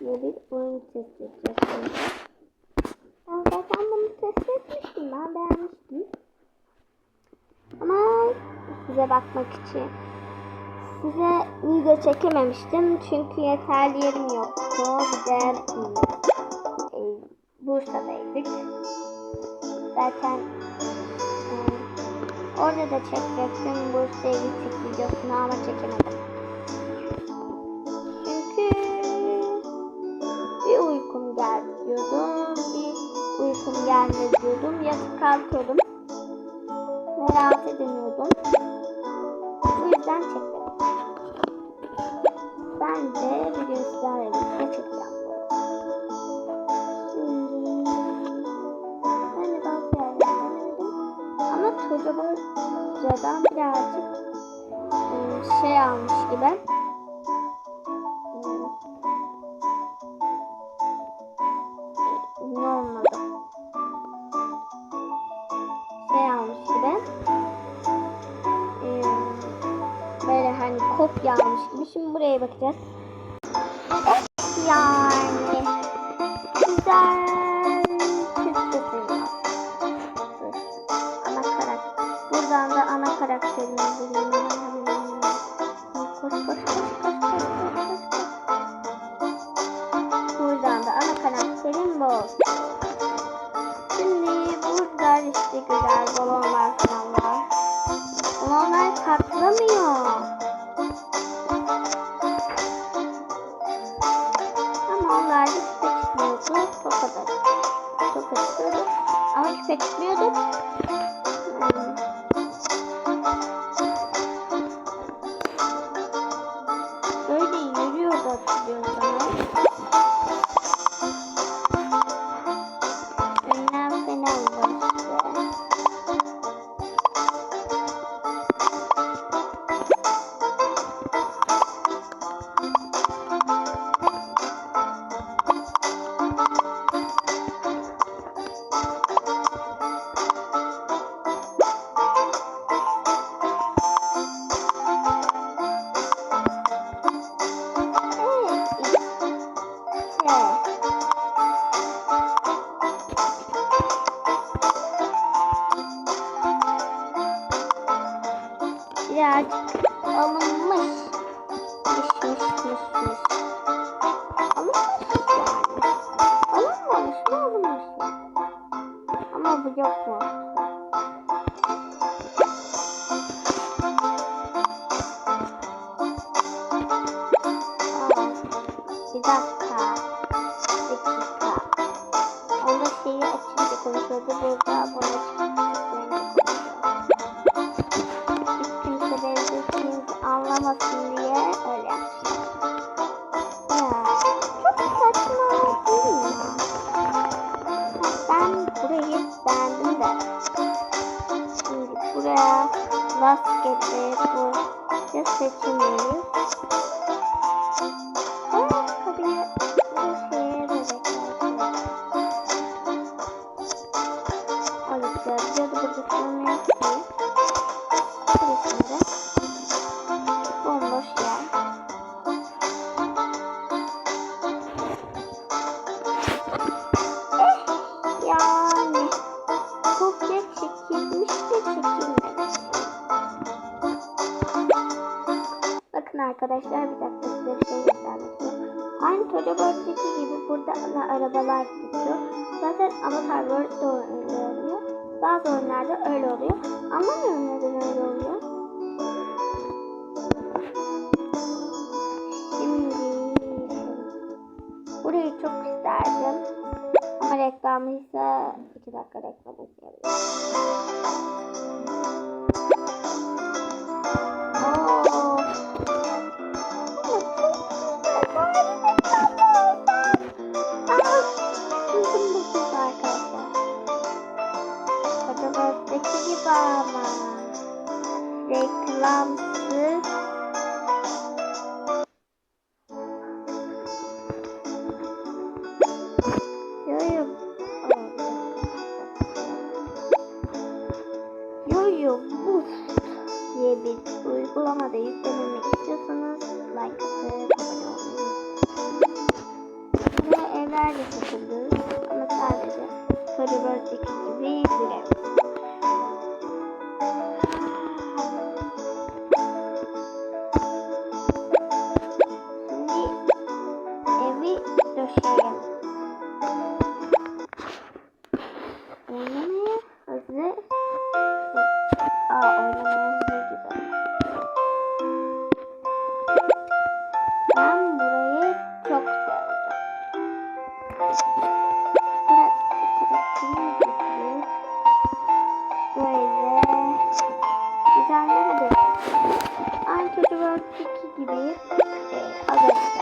diye bir oyun test edeceğiz şimdi. Ben zaten bunu test etmiştim. Ben beğenmiştim. Ama size bakmak için size video çekememiştim. Çünkü yeterli yerim yoktu. Bir de hmm, e, Bursa'daydık. Zaten e, orada da çekecektim. Bursa'ya gittik videosunu ama çekemedim. Uykum gelmedi diyordum. Yatıp kalkıyordum. Ve rahat edemiyordum. Bu yüzden çekmedim. Ben de bugün sizlerle birlikte çekeceğim. Ben de bazı yerleri. Ama Tocaborca'dan birazcık e, şey almış gibi. Buraya bakacağız. Yani. Güzel. Ana karakter. Buradan da ana koş koş. Buradan da ana karakterim bu. Şimdi burada işte güzel balonlar falan var. Balonlar patlamıyor. Ama Todoboard'daki gibi burada ana arabalar gidiyor. Zaten Avatar World'de öyle oluyor. Bazı oyunlarda öyle oluyor. Anlamıyorum neden öyle oluyor. Şimdi burayı çok isterdim. Ama reklamıysa 2 dakika reklam izleyelim. Böyle. Güzel yere de. Aynı çocuklar gibi. Ee, az.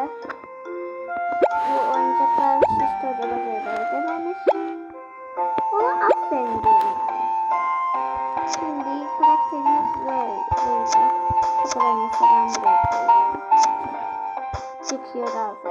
vardı. Bu oyuncaklar şişti hocamız evde vermiş. Ona aferin diyorum. Şimdi karakterimiz böyle. Bu kadar mesela bir Çıkıyor ağzı.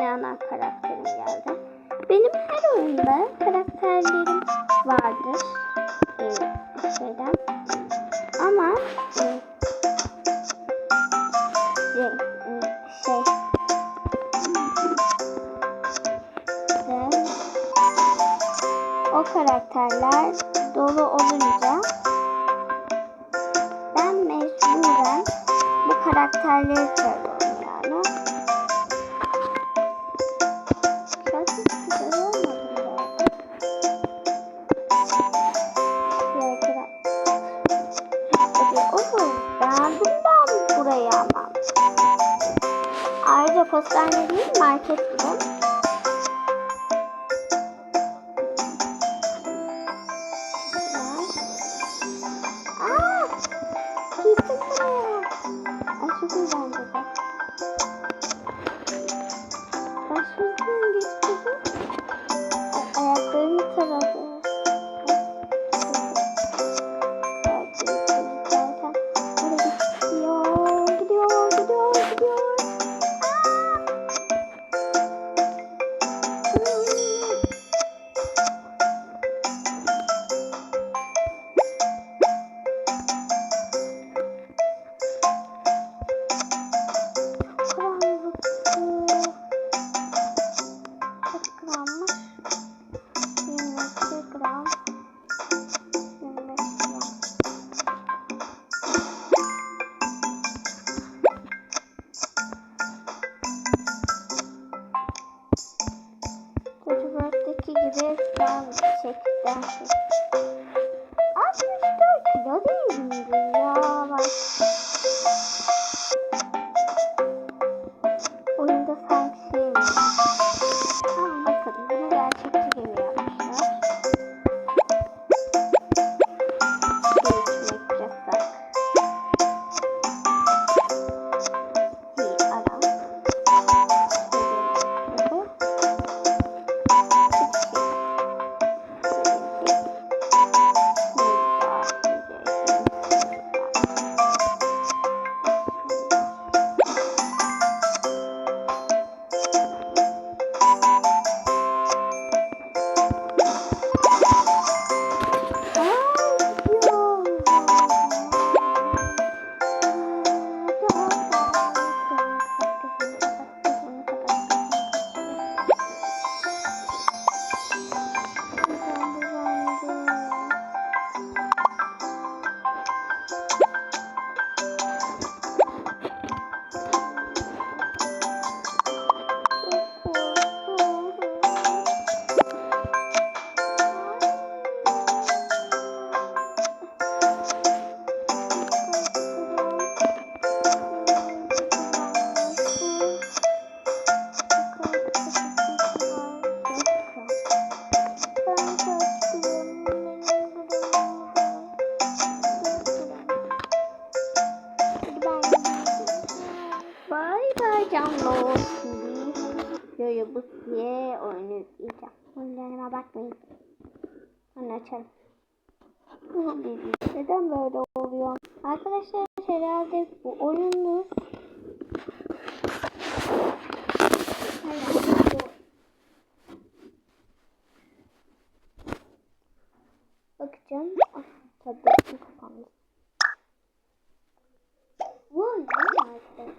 yine ana karakterim geldi. Benim her oyunda karakterlerim vardır. Ee, şeyden. Ama e, şey, e, şey de, o karakterler dolu olunca ben mecburen bu karakterleri seviyorum. paket var. Aaa! Kesin buraya. Ay çok güzel. canlı olsun diye yoyo bu diye oyunu izleyeceğim. Oyunlarıma bakmayın. Onu açalım. Bu bir neden böyle oluyor? Arkadaşlar herhalde bu oyunu Bakacağım. Ah, tabletim kapandı. Değil mi arkadaşlar?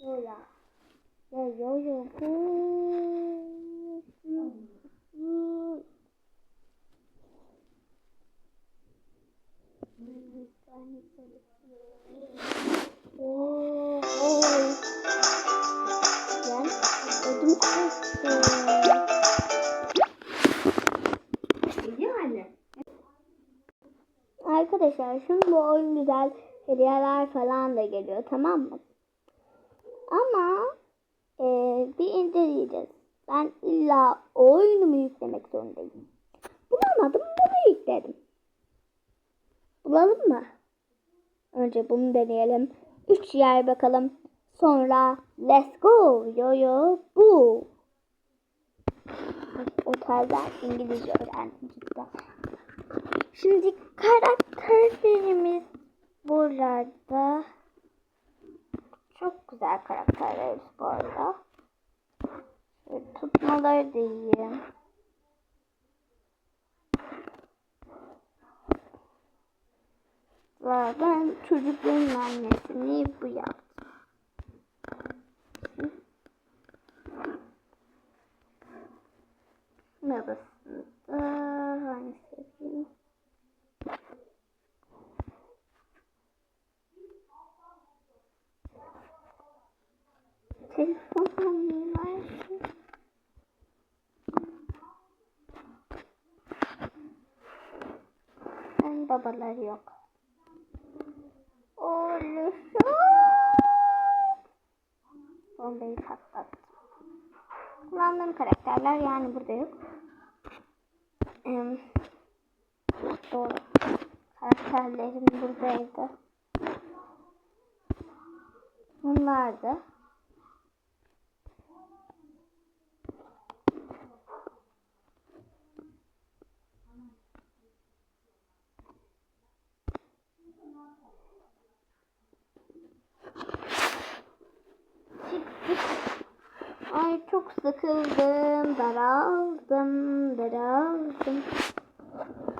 Yo ya. Bu. Bu oyun güzel hediyeler falan da geliyor tamam mı? Ama e, bir inceleyeceğiz. Ben illa o oyunu mu yüklemek zorundayım? Bulamadım bunu yükledim. Bulalım mı? Önce bunu deneyelim. Üç yer bakalım. Sonra let's go yo yo bu. Otelden İngilizce öğrendim cidden. Şimdi karakterlerimiz burada. Çok güzel karakterler bu arada. Şöyle tutmaları da iyi. Ben çocukların annesini bu yaptım. Merhaba. Hangisi yapayım? Telefonum var. Ben babaları yok. Oluşum. Bombayı patlattım. Kullandığım karakterler yani burada yok. Em, doğru. Karakterlerim buradaydı. Bunlar Ay çok sıkıldım, daraldım, daraldım.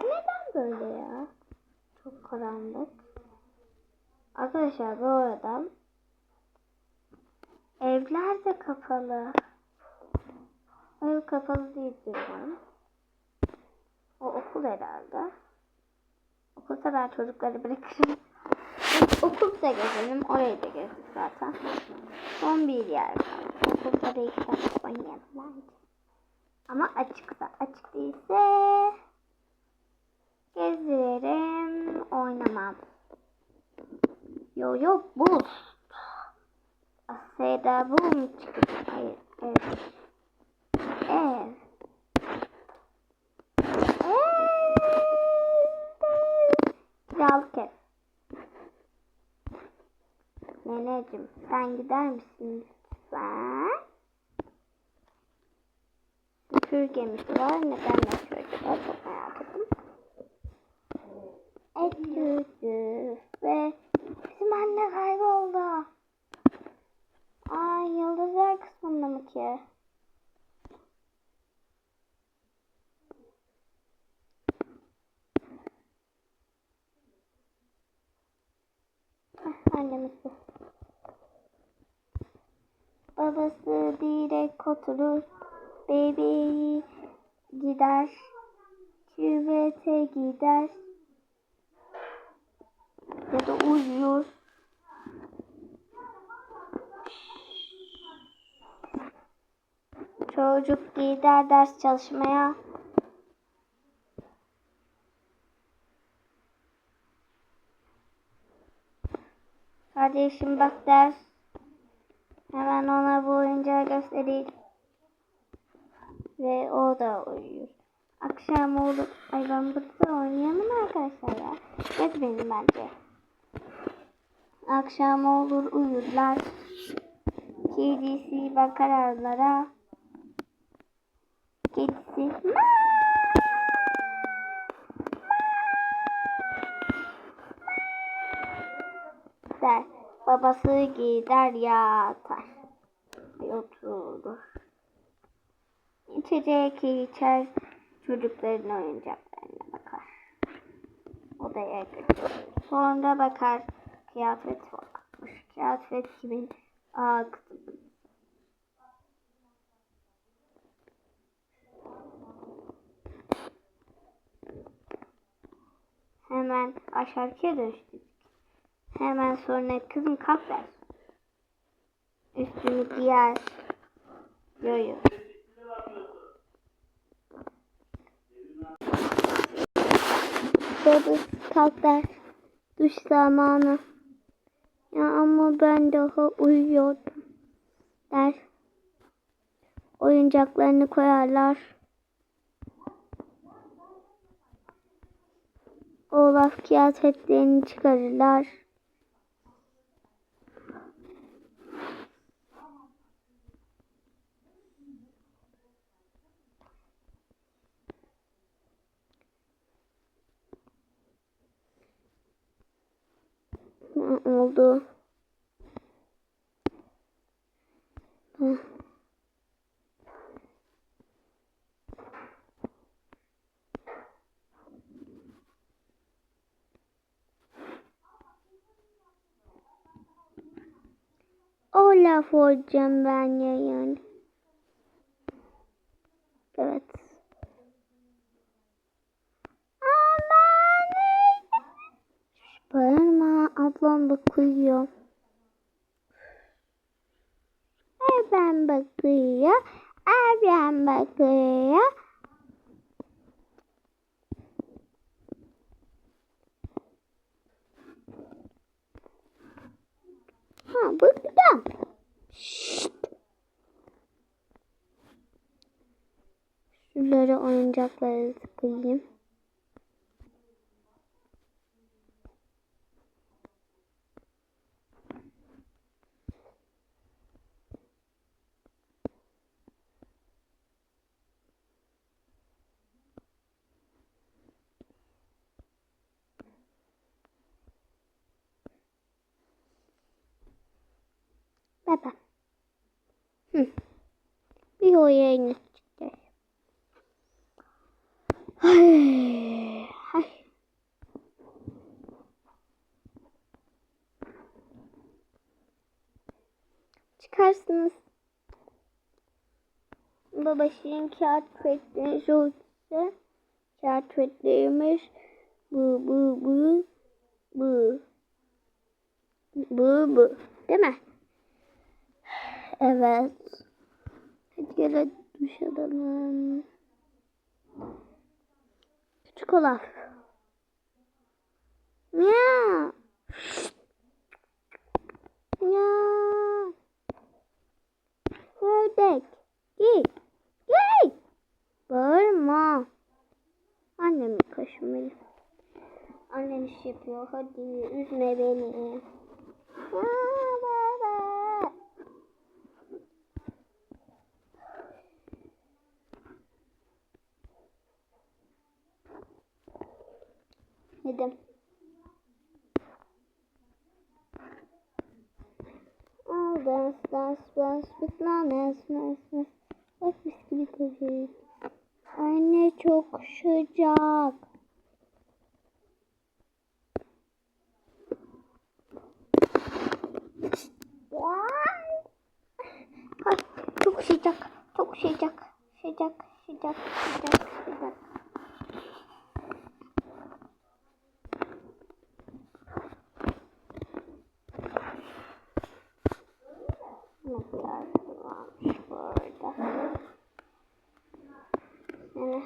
Neden böyle ya? Çok karanlık. Arkadaşlar bu arada evler de kapalı. Ev kapalı değil diyorum. O okul herhalde. Okulda ben çocukları bırakırım. Okulda gezelim. Orayı da gezdik zaten. Son bir yer kaldı. Okulda da ilk defa oynayalım. Ama açıksa. Açık değilse gezerim. Oynamam. Yo yo bul. Aslında bu mu çıkacak? Hayır. Evet. Ev. Ev. Ev. Neneciğim sen gider misin lütfen? Süpürgemiz var. Neden yapıyor Babası direkt oturur. Bebeği gider. Küvete gider. Ya da uyuyor. Çocuk gider ders çalışmaya. Kardeşim bak ders. Hemen ona bu oyuncağı göstereyim. Ve o da uyuyor. Akşam olur. Ay ben burada oynayamam arkadaşlar ya. Hadi benim bence. Akşam olur uyurlar. Kedisi bakar aralara. Kedisi. der. Babası gider yatar. Oturur. İçecek içer. Çocukların oyuncaklarına bakar. Odaya götürür. Sonra bakar. Kıyafet varmış. Kıyafet kimin? Aa kızım. Hemen aşağıya dönüştük. Hemen sonra kızım kalk der. Üstünü giyer. Yo yo. Babası kalk der. Duş zamanı. Ya ama ben daha uyuyordum. Der. Oyuncaklarını koyarlar. Olaf kıyafetlerini çıkarırlar. Ne oldu? Hı. Olaf olacağım ben yayın. Evet. Ablam bakıyor. Ablam bakıyor. Ablam bakıyor. Ha burada. Şşt. Şunları oyuncakları koyayım. Baba. Hı. Bir oyun çıktı. Ay. Ay. Çıkarsınız. Baba şirin kağıt küvetleri şurası. Kağıt küvetleriymiş. Bu bu bu. Bu. Bu bu. Değil mi? Evet. Hadi gel duş alalım. Küçük Olaf. Miau. Miau. Ördek. Git. Git. Bağırma. Annem kaşım benim. Annem iş yapıyor. Hadi üzme beni. Aa, dance, dance. Bak bisküvi koyayım. Anne çok sıcak. Çok sıcak, çok sıcak, sıcak, sıcak, sıcak, sıcak. Mesela varmış bu arada. Yani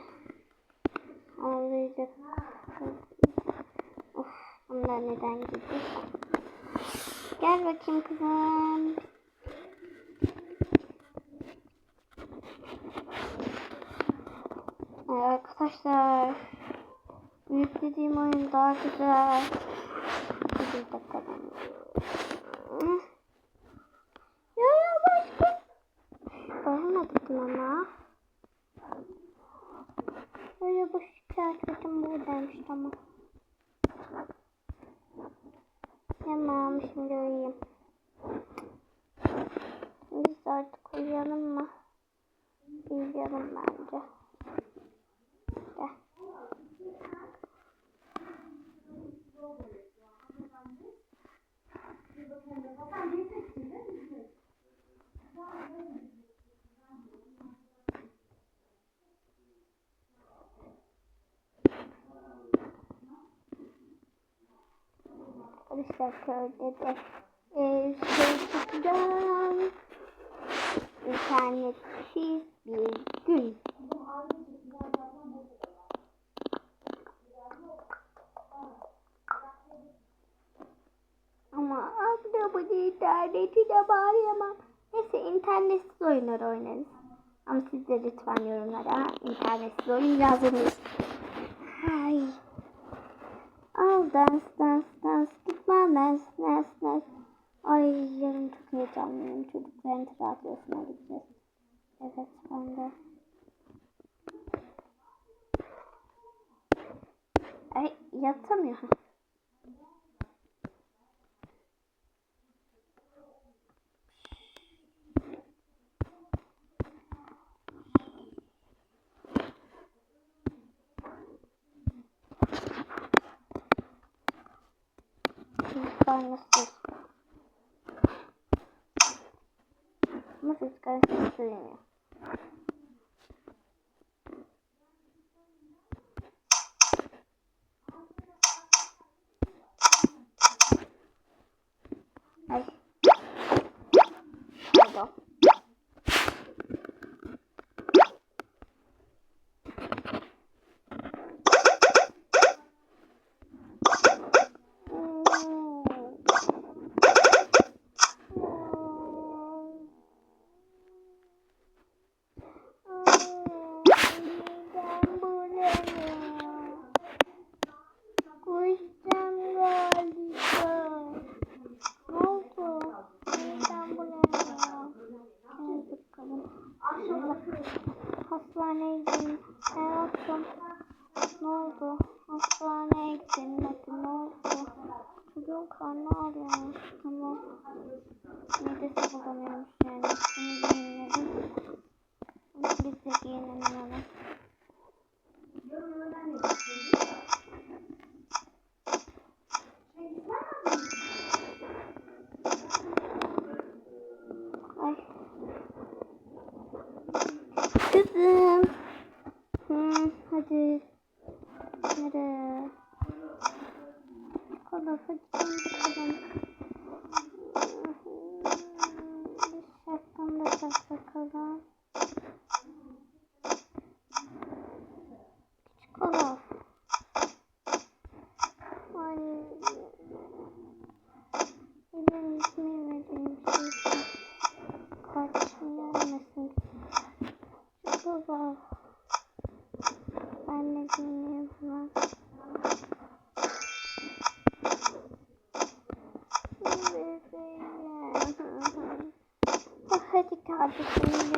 ağlayacak. Of bunlar neden gidiyor? Gel bakayım kızım. Ee, arkadaşlar yüklediğim oyun daha güzel. Bir dakika. Ya yavaş dedim ama. Böyle boş kıyafetim buradaymış tamam. Tamam şimdi uyuyayım. Biz artık uyuyalım mı? Uyuyalım bence. Gel. Arkadaşlar de e, şey bir gün. Ama abla bu interneti de bağlayamam. Neyse internetsiz oyunlar oynarız. Ama siz de lütfen yorumlara internetsiz oyun yazınız. Hay. Al dans dans dans gitme dans dans dans. Ay yarın çok heyecanlıyım. Çocukların tiyatrosuna gideceğiz. Evet ben de. Ay yatamıyor. kaynaklı. Ama ses karışık söylemiyor. Ay. Pardon. Hemen. Ah, Hadi kardeşim